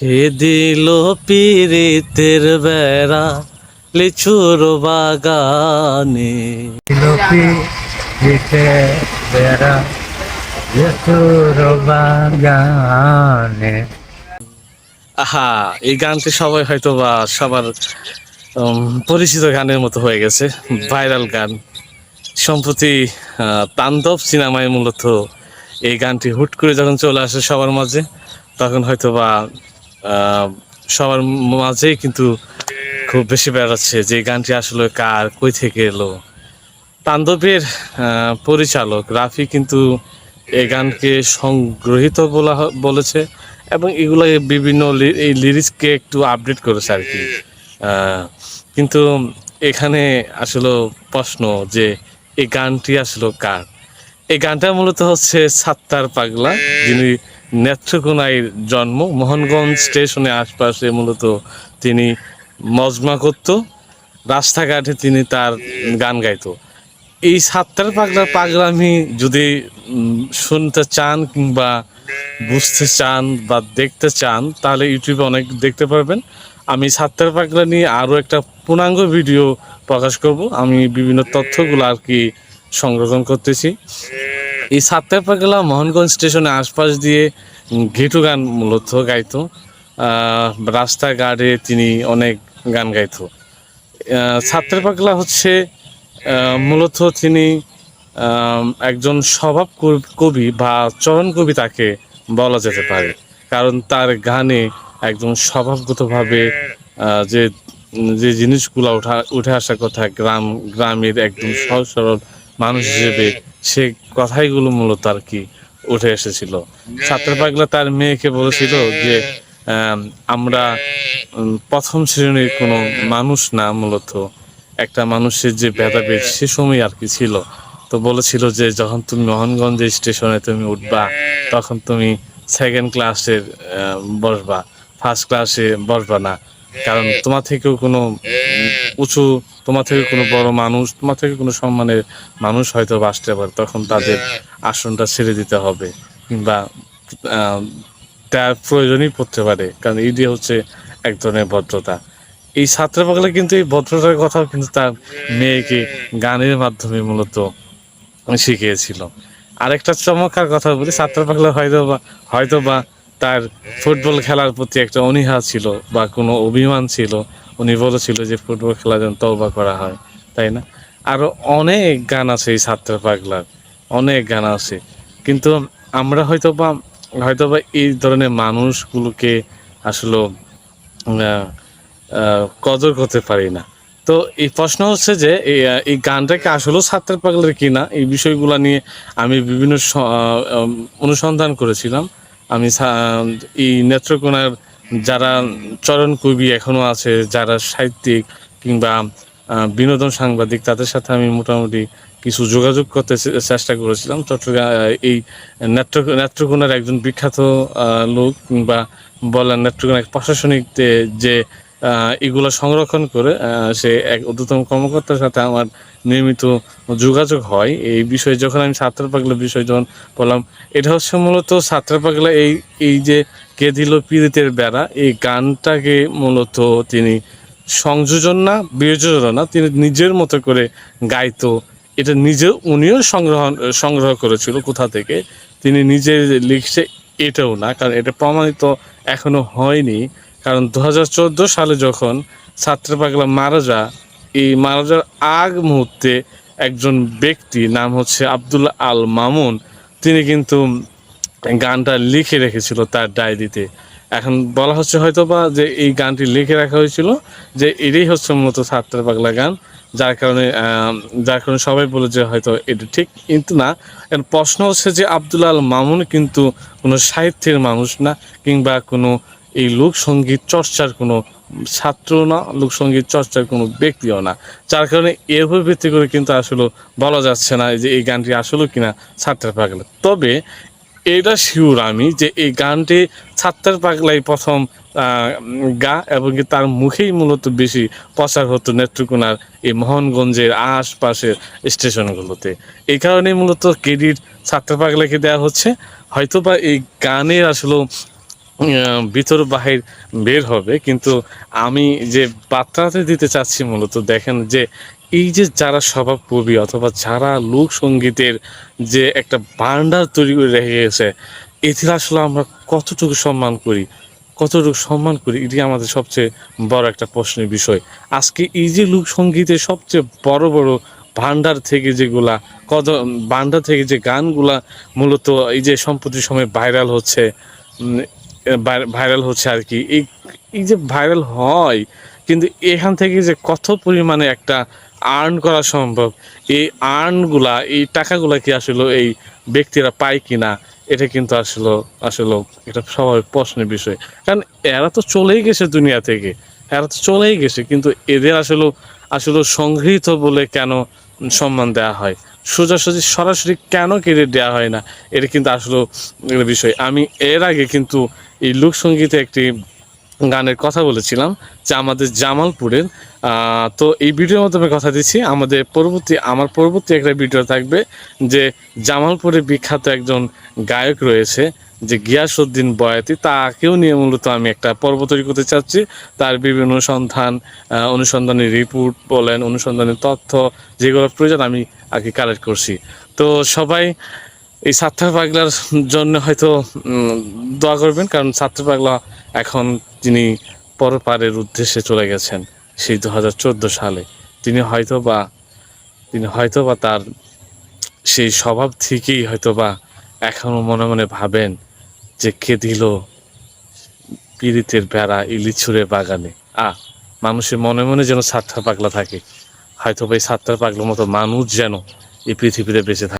কে দিল পিরিতের বেড়া লিচুর বাগানে। বেড়া লেসুর বাগানে। আহা এই গানটি সবাই হয়তো বা সবার পরিচিত গানের মতো হয়ে গেছে ভাইরাল গান। সম্প্রতি তাণ্ডব সিনেমায় মূলত এই গানটি হুট করে যখন চলে আসে সবার মাঝে তখন হয়তো বা সবার মাঝেই কিন্তু খুব বেশি বেড়াচ্ছে যে গানটি আসলে কার, কই থেকে এলো। তাণ্ডবের পরিচালক রাফি কিন্তু এই গানকে সংগ্রহিত বলা বলেছে এবং এগুলো বিভিন্ন এই লিরিক্সকে একটু আপডেট করেছে আর কি। কিন্তু এখানে আসলে প্রশ্ন যে এই গানটি আসলে কার? এই গানটা মূলত হচ্ছে সাত্তার পাগলা, যিনি নেত্রকোনায় জন্ম। মোহনগঞ্জ স্টেশনে আশপাশে মূলত তিনি মজমা করত। রাস্তাঘাটে তিনি তার গান গাইত। এই সাতটার পাগলা পাগলামি যদি শুনতে চান কিংবা বুঝতে চান বা দেখতে চান, তাহলে ইউটিউবে অনেক দেখতে পারবেন। আমি সাতটার পাগলা নিয়ে আরও একটা পূর্ণাঙ্গ ভিডিও প্রকাশ করব। আমি বিভিন্ন তথ্যগুলো আর কি সংরক্ষণ করতেছি। এই সাতটার পাগলা মোহনগঞ্জ স্টেশনের আশপাশ দিয়ে ঘেটু গান মূলত গাইতো। রাস্তাঘাটে তিনি অনেক গান গাইত। ছাত্রের পাগলা হচ্ছে মূলত তিনি একজন স্বভাব কবি বা চরণ কবি তাকে বলা যেতে পারে। কারণ তার গানে একদম স্বভাবগতভাবে যে যে জিনিসগুলো উঠা উঠে আসার কথা, গ্রাম গ্রামের একদম সহজ সরল মানুষ হিসেবে সে কথাইগুলো মূলত আর কি উঠে এসেছিল। ছাত্র পাগলা তার মেয়েকে বলেছিল যে আমরা প্রথম শ্রেণির কোনো মানুষ না মূলত। একটা মানুষের যে ভেদাভেদ সে সময় আর কি ছিল। তো বলেছিল যে, যখন তুমি মোহনগঞ্জ স্টেশনে তুমি উঠবা, তখন তুমি সেকেন্ড ক্লাসের বসবা। ফার্স্ট ক্লাসে বসবা না। কারণ তোমার থেকেও কোনো উঁচু তোমার থেকে কোনো বড় মানুষ তোমার থেকে কোনো সম্মানের মানুষ হয়তো আসতে পারে তখন তাদের আসনটা ছেড়ে দিতে হবে কিংবা তার প্রয়োজনই পড়তে পারে কারণ এটি হচ্ছে এক ধরনের ভদ্রতা। এই ছাত্র পাগলা কিন্তু এই ভদ্রতার কথাও কিন্তু তার মেয়েকে গানের মাধ্যমে মূলত শিখিয়েছিল। আরেকটা চমৎকার কথা বলি ছাত্র পাগলা হয়তো বা হয়তো বা তার ফুটবল খেলার প্রতি একটা অনীহা ছিল বা কোনো অভিমান ছিল উনি বলেছিল যে ফুটবল খেলা যেন তওবা করা হয় তাই না? আরও অনেক গান আছে এই ছাত্র পাগলার অনেক গান আছে। কিন্তু আমরা হয়তো বা হয়তো বা এই ধরনের মানুষগুলোকে আসলে কদর করতে পারি না। তো এই প্রশ্ন হচ্ছে যে এই, গানটাকে আসলেও ছাত্রের পাগলের কিনা? এই বিষয়গুলো নিয়ে আমি বিভিন্ন অনুসন্ধান করেছিলাম। আমি এই নেত্রকোনার যারা চরণ কবি এখনও আছে, যারা সাহিত্যিক কিংবা বিনোদন সাংবাদিক, তাদের সাথে আমি মোটামুটি কিছু যোগাযোগ করতে চেষ্টা করেছিলাম। চট্টগ্রাম এই নেত্র নেত্রকোনার একজন বিখ্যাত লোক কিংবা বলেন নেত্রকোনা প্রশাসনিক যে- এগুলো সংরক্ষণ করে সে এক ঊর্ধ্বতম কর্মকর্তার সাথে আমার নিয়মিত যোগাযোগ হয়। এই বিষয়ে যখন আমি ছাত্র পাগলা বিষয় যখন বললাম, এটা হচ্ছে মূলত ছাত্র পাগলা এই এই যে কে দিল পীড়িতের বেড়া, এই গানটাকে মূলত তিনি সংযোজন না বিয়োজন না, তিনি নিজের মতো করে গাইতো। এটা নিজে উনিও সংগ্রহ সংগ্রহ করেছিল কোথা থেকে, তিনি নিজে লিখছে এটাও না, কারণ এটা প্রমাণিত এখনও হয়নি। কারণ দু হাজার চোদ্দ সালে যখন ছাত্র পাগলা মারা যা এই মারা যাওয়ার আগ মুহূর্তে একজন ব্যক্তি নাম হচ্ছে আব্দুল্লাহ আল মামুন, তিনি কিন্তু গানটা লিখে রেখেছিল তার ডায়েরিতে। এখন বলা হচ্ছে হয়তো বা যে এই গানটি লিখে রাখা হয়েছিল যে এটাই হচ্ছে মূলত ছাত্র পাগলা গান, যার কারণে যার কারণে সবাই বলে যে হয়তো এটা ঠিক, কিন্তু না। এর প্রশ্ন হচ্ছে যে আব্দুল আল মামুন কিন্তু কোনো সাহিত্যের মানুষ না, কিংবা কোনো এই লোকসঙ্গীত চর্চার কোনো ছাত্র না, লোকসঙ্গীত চর্চার কোনো ব্যক্তিও না। যার কারণে এর উপর ভিত্তি করে কিন্তু আসলে বলা যাচ্ছে না যে এই গানটি আসলে কিনা ছাত্রের পাগলা। তবে এটা শিওর আমি যে এই গানটি ছাত্রের পাগলাই প্রথম গা এবং তার মুখেই মূলত বেশি প্রচার হতো নেত্রকোনার এই মোহনগঞ্জের আশপাশের স্টেশনগুলোতে। এই কারণেই মূলত ক্রেডিট ছাত্র পাগলাকে দেওয়া হচ্ছে। হয়তো বা এই গানের আসলে ভিতর বাহির বের হবে, কিন্তু আমি যে বার্তাতে দিতে চাচ্ছি মূলত, দেখেন যে এই যে যারা স্বভাব কবি অথবা যারা লোক সঙ্গীতের যে একটা ভান্ডার তৈরি করে রেখে গেছে এটি আসলে আমরা কতটুকু সম্মান করি? কতটুকু সম্মান করি? এটি আমাদের সবচেয়ে বড় একটা প্রশ্নের বিষয়। আজকে এই যে লোক সঙ্গীতের সবচেয়ে বড় বড় ভান্ডার থেকে যেগুলা কত ভান্ডার থেকে যে গানগুলা মূলত এই যে সম্প্রতি সময় ভাইরাল হচ্ছে ভাইরাল হচ্ছে আর কি। এই এই যে ভাইরাল হয়, কিন্তু এখান থেকে যে কত পরিমাণে একটা আর্ন করা সম্ভব, এই আর্নগুলা এই টাকাগুলা কি আসলে এই ব্যক্তিরা পায় কিনা, এটা কিন্তু আসলে আসলে এটা সবার প্রশ্নের বিষয়। কারণ এরা তো চলেই গেছে দুনিয়া থেকে, এরা তো চলেই গেছে, কিন্তু এদের আসলে আসলে সংগৃহীত বলে কেন সম্মান দেওয়া হয়? সোজাসুজি সরাসরি কেন কেড়ে দেওয়া হয় না? এটা কিন্তু আসলে বিষয়। আমি এর আগে কিন্তু এই লোকসঙ্গীতে একটি গানের কথা বলেছিলাম, যে আমাদের জামালপুরের তো এই ভিডিওর মাধ্যমে কথা দিচ্ছি। আমাদের পরবর্তী, আমার পরবর্তী একটা ভিডিও থাকবে, যে জামালপুরে বিখ্যাত একজন গায়ক রয়েছে যে গিয়াসউদ্দিন বয়াতি তাকেও নিয়ে মূলত আমি একটা পর্ব তৈরি করতে চাচ্ছি। তার বিভিন্ন অনুসন্ধান আহ, অনুসন্ধানী রিপোর্ট বলেন অনুসন্ধানী তথ্য যেগুলো প্রয়োজন আমি আগে কালেক্ট করছি। তো সবাই এই সাত্তার পাগলার জন্য হয়তো দোয়া করবেন কারণ সাত্তার পাগলা এখন তিনি পরপারের উদ্দেশ্যে চলে গেছেন সেই দু হাজার চোদ্দ সালে। তিনি হয়তো বা তিনি হয়তো বা তার সেই স্বভাব থেকেই হয়তো বা এখনও মনে মনে ভাবেন যে দিল পীড়িতের বেড়া ইলিছুরে বাগানে। আ মানুষের মনে মনে যেন সাতটা পাগলা থাকে। হয়তো এই সাত্তার পাগলার মতো মানুষ যেন এই পৃথিবীতে বেঁচে থাকে।